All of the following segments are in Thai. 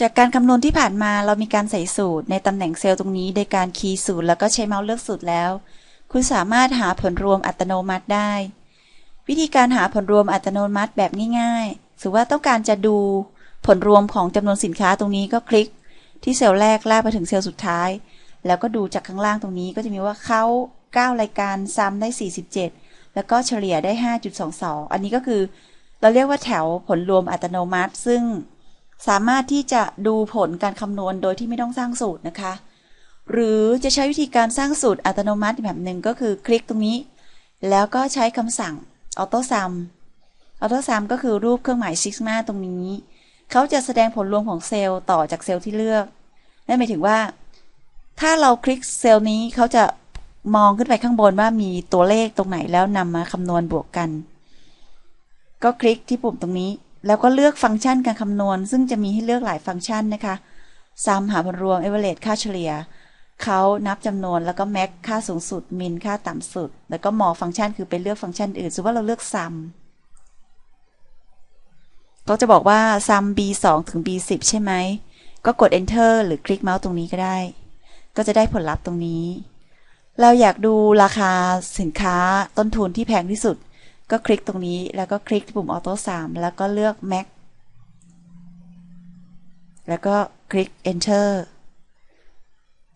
จากการคำนวณที่ผ่านมาเรามีการใส่สูตรในตำแหน่งเซลล์ตรงนี้ โดยการคีย์สูตรแล้วก็ใช้เมาส์เลือกสูตรแล้ว คุณสามารถหาผลรวมอัตโนมัติได้ วิธีการหาผลรวมอัตโนมัติแบบง่ายๆสมมติว่าต้องการจะดูผลรวมของจำนวนสินค้าตรงนี้ก็คลิก ที่เซลล์แรกลากไปถึงเซลล์สุดท้าย แล้วก็ดูจากข้างล่างตรงนี้ก็จะมีว่าเขา9 รายการซ้ำได้ 47 แล้วก็เฉลี่ยได้ 5.22 อันนี้ก็คือ เราเรียกว่าแถวผลรวมอัตโนมัติ ซึ่ง สามารถที่จะดูผลการคำนวณโดยที่ไม่ต้องสร้างสูตรนะคะ หรือจะใช้วิธีการสร้างสูตรอัตโนมัติแบบหนึ่งก็คือคลิกตรงนี้ แล้วก็ใช้คำสั่ง auto sum auto sum ก็คือรูปเครื่องหมายซิกมาตรงนี้ เขาจะแสดงผลรวมของเซลล์ต่อจากเซลล์ที่เลือก นั่นหมายถึงว่า ถ้าเราคลิกเซลล์นี้เขาจะมองขึ้นไปข้างบนว่ามีตัวเลขตรงไหนแล้วนำมาคำนวณบวกกัน ก็คลิกที่ปุ่มตรงนี้ แล้วก็เลือกฟังก์ชันการคำนวณ ซึ่งจะมีให้เลือกหลายฟังก์ชันนะคะซัมหาผลรวม average ค่าเฉลี่ยเขานับจำนวนแล้วก็ max ค่าสูงสุด min ค่าต่ำสุด แล้วก็มอฟังก์ชันคือไปเลือกฟังก์ชันอื่นสมมติว่าเราเลือก sum ก็จะบอกว่า sum b 2ถึง b 10ใช่ไหม ก็กด enter หรือคลิกเมาส์ตรงนี้ก็ได้ ก็จะได้ผลลัพธ์ตรงนี้ เราอยากดูราคาสินค้าต้นทุนที่แพงที่สุด ก็คลิกตรงนี้แล้วก็คลิกปุ่ม auto sum แล้วก็เลือก max แล้วก็คลิก enter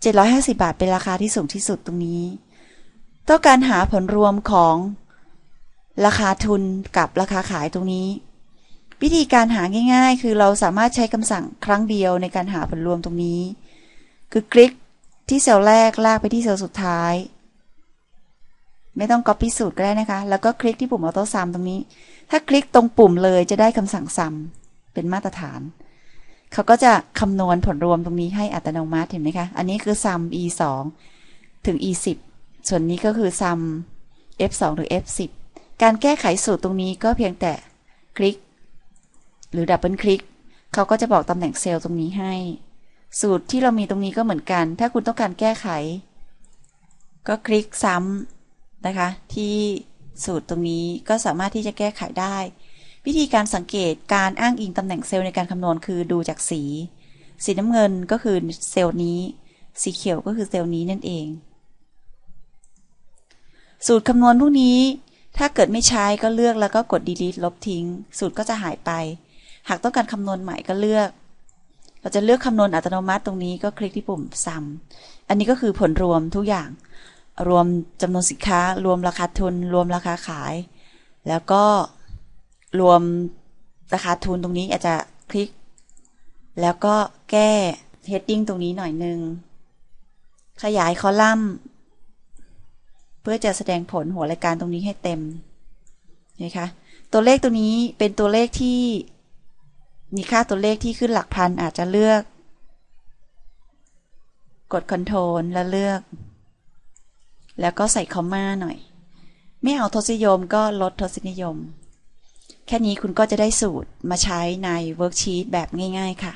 750 บาทเป็นราคาที่สูงที่สุดตรงนี้ ต้องการหาผลรวมของราคาทุนกับราคาขายตรงนี้ วิธีการหาง่าย ๆ คือเราสามารถใช้คำสั่งครั้งเดียวในการหาผลรวมตรงนี้ คือคลิกที่เซลล์แรกลากไปที่เซลล์สุดท้าย ไม่ต้อง copy สูตรก็ได้นะคะ แล้วก็คลิกที่ปุ่ม auto sum ตรงนี้ ถ้าคลิกตรงปุ่มเลยจะได้คำสั่ง sum เป็นมาตรฐาน เขาก็จะคำนวณผลรวมตรงนี้ให้อัตโนมัติเห็นไหมคะ อันนี้คือ sum e 2ถึง e 10ส่วนนี้ก็คือ sum f 2ถึง f 10การแก้ไขสูตรตรงนี้ก็เพียงแต่คลิก หรือดับเบิลคลิกเขาก็จะบอกตำแหน่งเซลล์ตรงนี้ให้ สูตรที่เรามีตรงนี้ก็เหมือนกัน ถ้าคุณต้องการแก้ไข ก็คลิกซ้ำ นะคะ ที่สูตรตรงนี้ก็สามารถที่จะแก้ไขได้ วิธีการสังเกตการอ้างอิงตำแหน่งเซลล์ในการคำนวณคือดูจากสี สีน้ำเงินก็คือเซลล์นี้ สีเขียวก็คือเซลล์นี้นั่นเอง สูตรคำนวณพวกนี้ ถ้าเกิดไม่ใช้ก็เลือกแล้วก็กด delete ลบทิ้ง สูตรก็จะหายไป หากต้องการคำนวณใหม่ก็เลือก เราจะเลือกคำนวณอัตโนมัติตรงนี้ก็คลิกที่ปุ่ม sum อันนี้ก็คือผลรวมทุกอย่าง รวมจำนวนสินค้า รวมราคาทุน รวมราคาขาย แล้วก็รวมราคาทุนตรงนี้อาจจะคลิก แล้วก็แก้ heading ตรงนี้หน่อยนึงขยายคอลัมน์ เพื่อจะแสดงผลหัวรายการตรงนี้ให้เต็มนะคะตัวเลขตัวนี้เป็นตัวเลขที่มีค่าตัวเลขที่ขึ้นหลักพันอาจจะเลือก กด Ctrl แล้วเลือก แล้วก็ใส่คอมมาหน่อย ไม่เอาทศนิยมก็ลดทศนิยม แค่นี้คุณก็จะได้สูตรมาใช้ในเวิร์กชีตแบบง่าย ๆ ค่ะ